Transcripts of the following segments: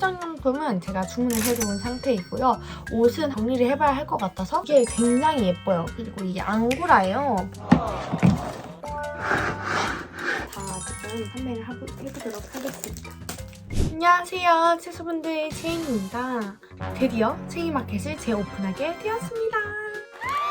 포장용품은 제가 주문을 해놓은 상태이고요. 옷은 정리를 해봐야 할 것 같아서 이게 굉장히 예뻐요. 그리고 이게 앙고라예요. 자, 지금 판매를 하고, 해보도록 하겠습니다. 안녕하세요. 채소분들 채인입니다. 드디어 채이마켓을 재오픈하게 되었습니다.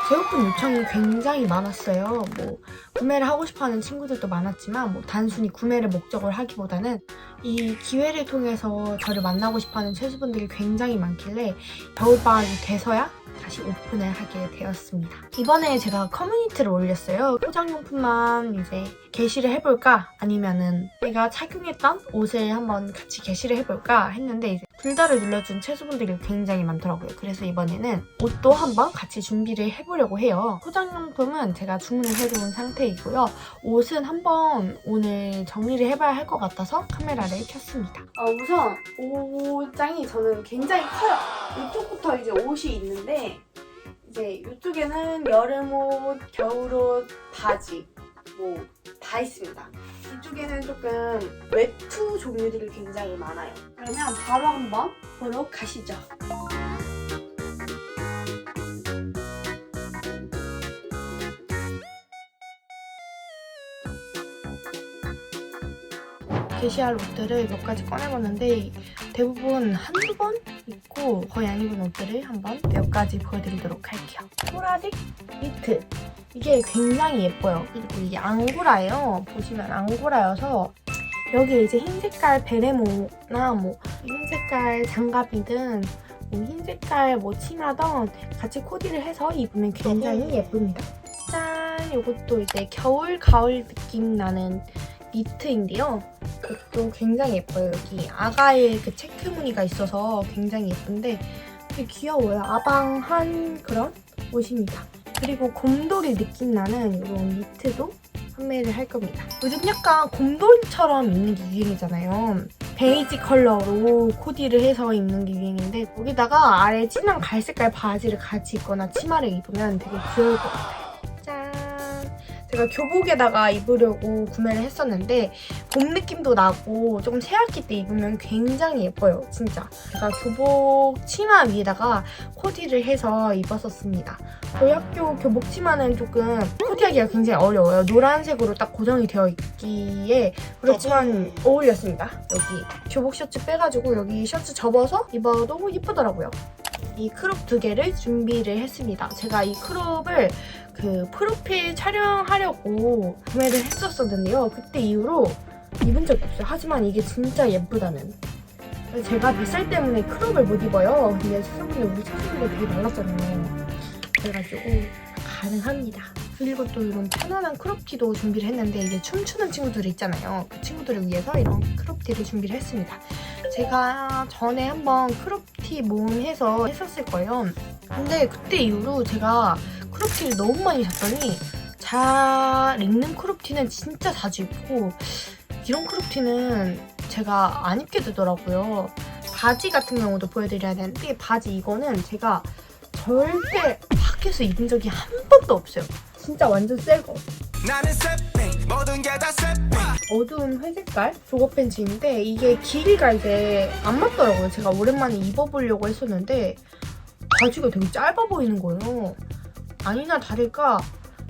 재오픈 요청이 굉장히 많았어요. 뭐 구매를 하고 싶어하는 친구들도 많았지만 뭐 단순히 구매를 목적으로 하기보다는 이 기회를 통해서 저를 만나고 싶어하는 채소분들이 굉장히 많길래 겨울방학이 돼서야 다시 오픈을 하게 되었습니다. 이번에 제가 커뮤니티를 올렸어요. 포장용품만 이제 게시를 해볼까? 아니면은 내가 착용했던 옷을 한번 같이 게시를 해볼까? 했는데 이제 둘다를 눌러준 채소분들이 굉장히 많더라고요. 그래서 이번에는 옷도 한번 같이 준비를 해보려고 해요. 포장용품은 제가 주문을 해놓은 상태이고요. 옷은 한번 오늘 정리를 해봐야 할 것 같아서 카메라를 켰습니다. 어, 우선 옷장이 저는 굉장히 커요. 이쪽부터 이제 옷이 있는데 이제 이쪽에는 여름옷, 겨울옷, 바지 뭐 다 있습니다. 이쪽에는 조금 외투 종류들이 굉장히 많아요. 그러면 바로 한번 보러 가시죠. 게시할 옷들을 몇 가지 꺼내봤는데 대부분 한두 번 입고 거의 안 입은 옷들을 한번 몇 가지 보여드리도록 할게요. 코라딕 니트 이게 굉장히 예뻐요. 그리고 이게 앙고라예요. 보시면 앙고라여서 여기에 이제 흰 색깔 베레모나 뭐 흰 색깔 장갑이든 뭐흰 색깔 뭐 치마든 같이 코디를 해서 입으면 굉장히 예쁩니다. 짠! 이것도 이제 겨울 가을 느낌 나는 니트인데요. 이것도 굉장히 예뻐요. 여기 아가의 그 체크 무늬가 있어서 굉장히 예쁜데 되게 귀여워요. 아방한 그런 옷입니다. 그리고 곰돌이 느낌 나는 이런 니트도 판매를 할 겁니다. 요즘 약간 곰돌이처럼 입는 게 유행이잖아요. 베이지 컬러로 코디를 해서 입는 게 유행인데 거기다가 아래 진한 갈색깔 바지를 같이 입거나 치마를 입으면 되게 귀여울 것 같아요. 짠! 제가 교복에다가 입으려고 구매를 했었는데 봄 느낌도 나고 조금 새학기 때 입으면 굉장히 예뻐요. 진짜. 제가 교복 치마 위에다가 코디를 해서 입었었습니다. 저희 학교 교복 치마는 조금 코디하기가 굉장히 어려워요. 노란색으로 딱 고정이 되어 있기에 그렇지만 어울렸습니다. 여기 교복 셔츠 빼가지고 여기 셔츠 접어서 입어도 예쁘더라고요. 이 크롭 두 개를 준비를 했습니다. 제가 이 크롭을 그 프로필 촬영하려고 구매를 했었었는데요. 그때 이후로 입은 적이 없어요. 하지만 이게 진짜 예쁘다는. 제가 뱃살 때문에 크롭을 못 입어요. 근데 스스로분들 우리 스스로가 되게 말랐잖아요. 그래가지고 가능합니다. 그리고 또 이런 편안한 크롭티도 준비를 했는데 이제 춤추는 친구들이 있잖아요. 그 친구들을 위해서 이런 크롭티를 준비를 했습니다. 제가 전에 한번 크롭티 모음해서 했었을 거예요. 근데 그때 이후로 제가 크롭티를 너무 많이 샀더니 잘 입는 크롭티는 진짜 자주 입고 이런 크롭티는 제가 안 입게 되더라고요. 바지 같은 경우도 보여드려야 되는데 바지 이거는 제가 절대 밖에서 입은 적이 한 번도 없어요. 진짜 완전 새 거. 어두운 회색깔 조거 팬츠인데 이게 길이가 이제 안 맞더라고요. 제가 오랜만에 입어보려고 했었는데 바지가 되게 짧아 보이는 거예요. 아니나 다를까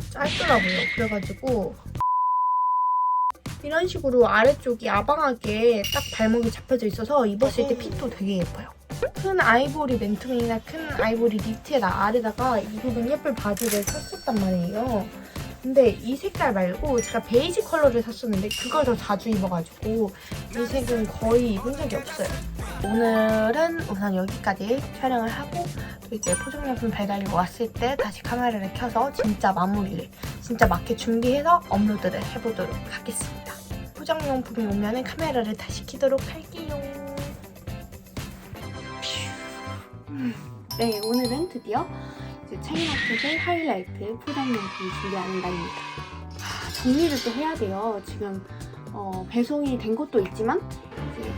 짧더라고요. 그래가지고 이런 식으로 아래쪽이 아방하게 딱 발목이 잡혀져 있어서 입었을 때 핏도 되게 예뻐요. 큰 아이보리 맨투맨이나 큰 아이보리 니트에다 아래다가 입으면 예쁠 바지를 샀었단 말이에요. 근데 이 색깔 말고 제가 베이지 컬러를 샀었는데 그걸 더 자주 입어가지고 이 색은 거의 입은 적이 없어요. 오늘은 우선 여기까지 촬영을 하고 또 이제 포장용품 배달이 왔을 때 다시 카메라를 켜서 진짜 마무리를 진짜 맞게 준비해서 업로드를 해보도록 하겠습니다. 포장용품이 오면 카메라를 다시 켜도록 할게요. 음, 네, 오늘은 드디어 이제 차이마켓의 하이라이트 포장용품 준비하는 날입니다. 아, 정리를 또 해야 돼요. 지금 어, 배송이 된 것도 있지만 이제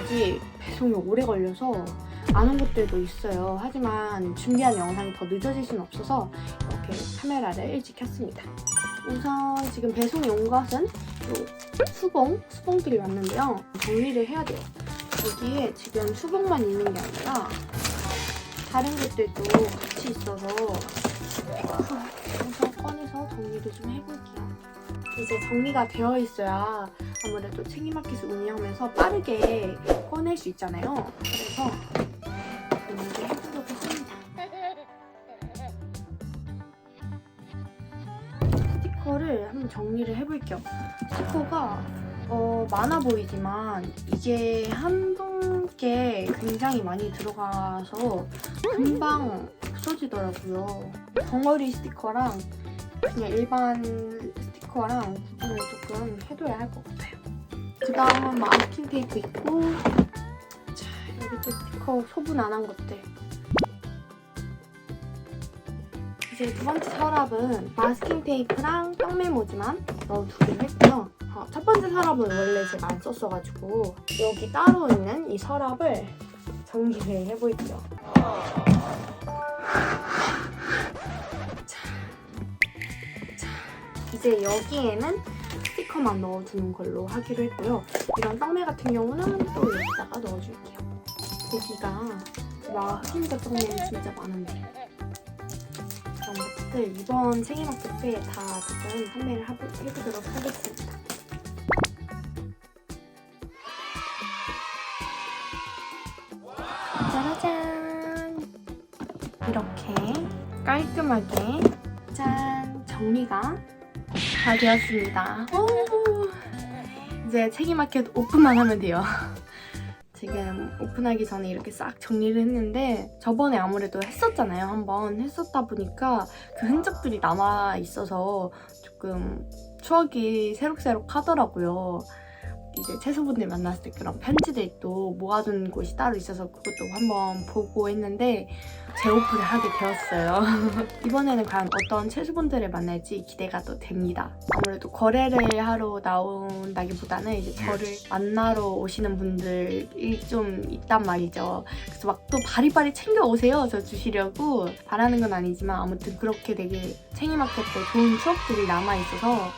아직 배송이 오래 걸려서 안 온 것들도 있어요. 하지만 준비한 영상이 더 늦어질 수는 없어서 이렇게 카메라를 일찍 켰습니다. 우선 지금 배송이 온 것은 요 수봉, 수봉들이 왔는데요. 정리를 해야 돼요. 여기에 지금 수박만 있는 게 아니라 다른 것들도 같이 있어서 우선 꺼내서 정리를 좀 해볼게요. 이제 정리가 되어 있어야 아무래도 책임마켓을 운영하면서 빠르게 꺼낼 수 있잖아요. 그래서 이렇게 해보려고 합니다. 스티커를 한번 정리를 해볼게요. 스티커가 어, 많아 보이지만 이게 한동께 굉장히 많이 들어가서 금방 없어지더라고요. 덩어리 스티커랑 그냥 일반 스티커랑 구분을 조금 해둬야 할 것 같아요. 그 다음은 마스킹 테이프 있고 자 여기 또 스티커 소분 안 한 것들 이제 두 번째 서랍은 마스킹 테이프랑 떡 메모지만 넣어 두기로 했고요. 어, 첫 번째 서랍은 원래 제가 안 썼어가지고 여기 따로 있는 이 서랍을 정리를 해볼게요. 이제 여기에는 스티커만 넣어두는 걸로 하기로 했고요. 이런 떡메 같은 경우는 또 여기다가 넣어줄게요. 여기가 와 흑임자 떡메는 진짜 많은데 그런 것들 이번 생일학교 때다 조금 판매를 해보도록 하겠습니다. 짜라잔! 이렇게 깔끔하게 짠! 정리가 다 되었습니다. 오! 이제 책임마켓 오픈만 하면 돼요. 지금 오픈하기 전에 이렇게 싹 정리를 했는데 저번에 아무래도 했었잖아요. 한번 했었다 보니까 그 흔적들이 남아 있어서 조금 추억이 새록새록 하더라고요. 이제 채소분들 만났을 때 그런 편지들 또 모아둔 곳이 따로 있어서 그것도 한번 보고 했는데 재오픈을 하게 되었어요. 이번에는 과연 어떤 채소분들을 만날지 기대가 또 됩니다. 아무래도 거래를 하러 나온다기보다는 이제 저를 만나러 오시는 분들이 좀 있단 말이죠. 그래서 막 또 바리바리 챙겨 오세요. 저 주시려고 바라는 건 아니지만 아무튼 그렇게 되게 챙이마켓 때 좋은 추억들이 남아 있어서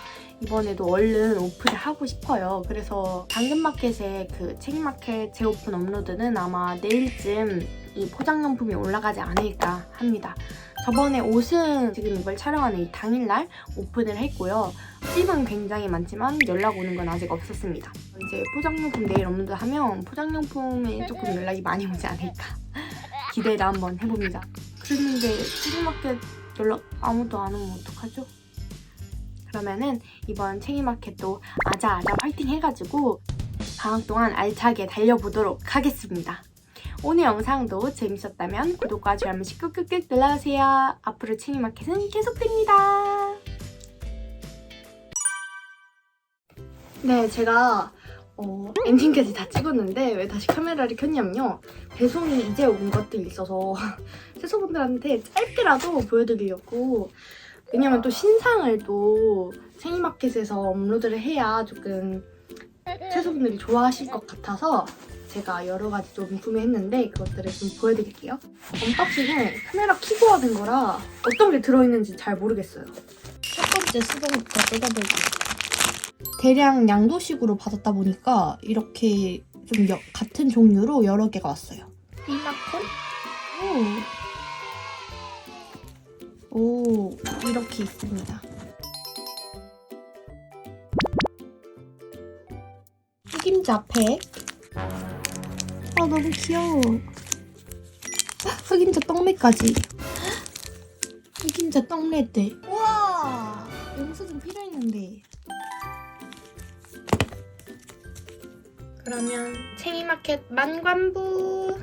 이번에도 얼른 오픈을 하고 싶어요. 그래서 당근마켓의 그 책임마켓 재오픈 업로드는 아마 내일쯤 이 포장용품이 올라가지 않을까 합니다. 저번에 옷은 지금 이걸 촬영하는 이 당일날 오픈을 했고요. 팁은 굉장히 많지만 연락 오는 건 아직 없었습니다. 이제 포장용품 내일 업로드 하면 포장용품에 조금 연락이 많이 오지 않을까 기대를 한번 해봅니다. 그랬는데 책임마켓 연락 아무도 안 오면 어떡하죠? 그러면은 이번 챙이마켓도 아자아자 화이팅 해가지고 방학 동안 알차게 달려보도록 하겠습니다. 오늘 영상도 재밌었다면 구독과 좋아요 한 번씩 꾹꾹꾹 눌러주세요. 앞으로 챙이마켓은 계속됩니다. 네, 제가 어, 엔딩까지 다 찍었는데 왜 다시 카메라를 켰냐면요. 배송이 이제 온 것들이 있어서 채소분들한테 짧게라도 보여드리려고 왜냐면 또 신상을 또 생이마켓에서 업로드를 해야 조금 채소분들이 좋아하실 것 같아서 제가 여러 가지 좀 구매했는데 그것들을 좀 보여드릴게요. 언박싱을 카메라 켜고 하는 거라 어떤 게 들어있는지 잘 모르겠어요. 첫 번째 수건부터 뜯어볼게요. 대량 양도식으로 받았다 보니까 이렇게 좀 여- 같은 종류로 여러 개가 왔어요. 리나콘? 오. 오, 이렇게 있습니다. 흑임자 팩. 아, 너무 귀여워. 흑임자 떡매까지. 흑임자 떡매들. 우와! 영수증 필요했는데. 그러면 챙이마켓 만관부